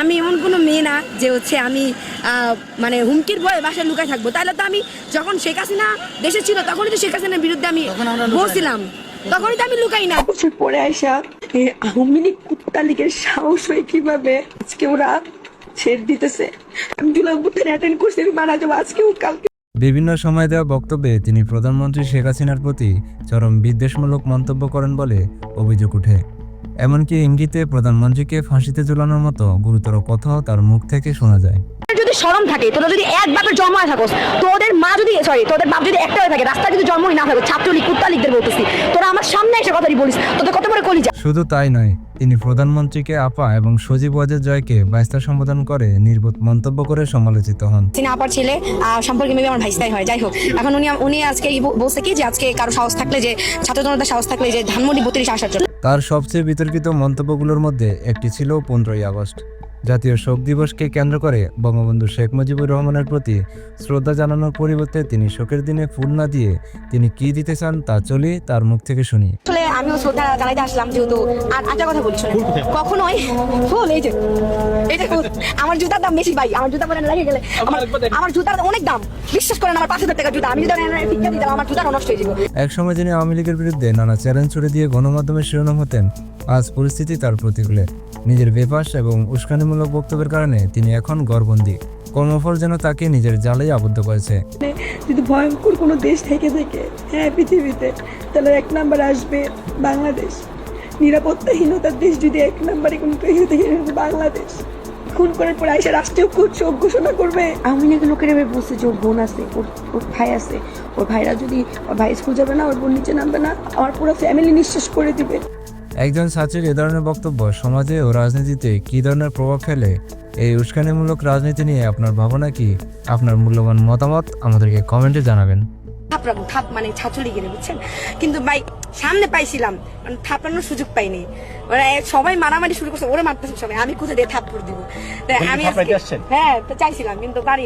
আমি এমন কোনো মেয়ে না যে হচ্ছে আমি আহ, মানে হুমকির ভয়ে বাসায় লুকায় থাকব। তাহলে তো আমি যখন শেখ হাসিনা দেশে ছিল তখনই তো শেখ হাসিনার বিরুদ্ধে আমি বলছিলাম। তখনই তো আমি লুকাই না। বছর পরে আসা এই আওয়ামী লীগ কুত্তা লীগের সাহস হয়ে কীভাবে? আজকে ওরা ছেড় দিতেছে। আমি জুলাই বুথের অ্যাটেন্ড করছি আমি মারা যাব। আজকেও কালকে বিভিন্ন সময় দেওয়া বক্তব্যে তিনি প্রধানমন্ত্রী শেখ হাসিনার প্রতি চরম বিদ্বেষমূলক মন্তব্য করেন বলে অভিযোগ ওঠে। এমনকি ইঙ্গিতে প্রধানমন্ত্রীকে ফাঁসিতে ঝুলানোর মতো গুরুতর কথাও তার মুখ থেকে শোনা যায়। যদি শরম থাকে তোরা যদি এক বাপের জন্ম হয়ে থাকোস তোদের মা যদি সরি তোদের বাপ যদি একটা হয়ে থাকে রাস্তায় যদি জন্মই না থাকে ছাত্রলীগ কুত্তালীগদের বলতেছি তোরা আমার সামনে এসে কথাটি বলিস তোদের কত বড় কলিজা। শুধু তাই নয় তিনি প্রধানমন্ত্রীকে আপা এবং সজীব ওয়াজের জয়কে বাইস্তা সম্বোধন করে নির্বোধ মন্তব্য করে সমালোচিত হন। তিনি আপার ছেলে সম্পর্কে মেবি আমার ভাইস্তাই হয় যাই হোক। এখন উনি উনি আজকে বলছে কি যে আজকে কারও সাহস থাকলে যে ছাত্র জনতার সাহস থাকলে যে ধানমন্ডি বত্রিশ আসার জন্য। তার সবচেয়ে বিতর্কিত মন্তব্যগুলোর মধ্যে একটি ছিল পনেরোই আগস্ট। জাতীয় শোক দিবসকে কেন্দ্র করে বঙ্গবন্ধু শেখ মুজিবুর রহমানের প্রতি শ্রদ্ধা জানানোর পরিবর্তে তিনি শোকের দিনে ফুল না দিয়ে তিনি কি দিতে চান তা চলি তার মুখ থেকে শুনি। আমিও শ্রদ্ধা জানাইতে আসলাম যেহেতু আর একটা কথা বলি শুনে কখনোই ফুল এই যে এই যে ফুল। আমার জুতার দাম বেশি ভাই আমার জুতা পরে লাগে গেলে আমার আমার জুতার অনেক দাম। বিশ্বাস করেন আমার পাঁচ হাজার টাকা জুতা। আমি যদি টিকা দিতাম আমার জুতা নষ্ট হয়ে যাবে একসময় যিনি আওয়ামী লীগের বিরুদ্ধে নানা চ্যালেঞ্জ ছুড়ে দিয়ে গণমাধ্যমের শিরোনাম হতেন আজ পরিস্থিতি তার প্রতিকূলে। নিজের বেপাস এবং উস্কানিমূলক বক্তব্যের কারণে তিনি এখন গড়বন্দি কর্মফল যেন তাকে নিজের জালেই আবদ্ধ করেছে। যদি ভয়ঙ্কর কোনো দেশ থেকে থেকে হ্যাঁ পৃথিবীতে তাহলে এক নাম্বার আসবে বাংলাদেশ। নিরাপত্তাহীনতার দেশ যদি এক নাম্বারে কোনো বাংলাদেশ। খুন করার পর আইসা রাষ্ট্রীয় শোক ঘোষণা করবে। আওয়ামী লীগের লোকের এবার বলছে যে ওর বোন আছে ওর ওর ভাই আছে। ওর ভাইরা যদি ওর ভাই স্কুল যাবে না ওর বোন নিচে নামবে না আমার পুরো ফ্যামিলি নিঃশ্বাস করে দিবে। একজন ছাত্রীর এ ধরনের বক্তব্য সমাজে ও রাজনীতিতে কী ধরনের প্রভাব ফেলে এই উস্কানিমূলক রাজনীতি নিয়ে আপনার ভাবনা কি? আপনার মূল্যবান মতামত আমাদেরকে কমেন্টে জানাবেন। থাপড়াবো থাপ মানে ছাত্রলীগের বুঝছেন? কিন্তু ভাই সামনে পাইছিলাম মানে থাপড়ানোর সুযোগ পাইনি। মানে সবাই মারামারি শুরু করছে ওরে মারতেছে সবাই আমি কোথায় দিয়ে থাপ্পড় দিব? আমি হ্যাঁ তো চাইছিলাম কিন্তু পারি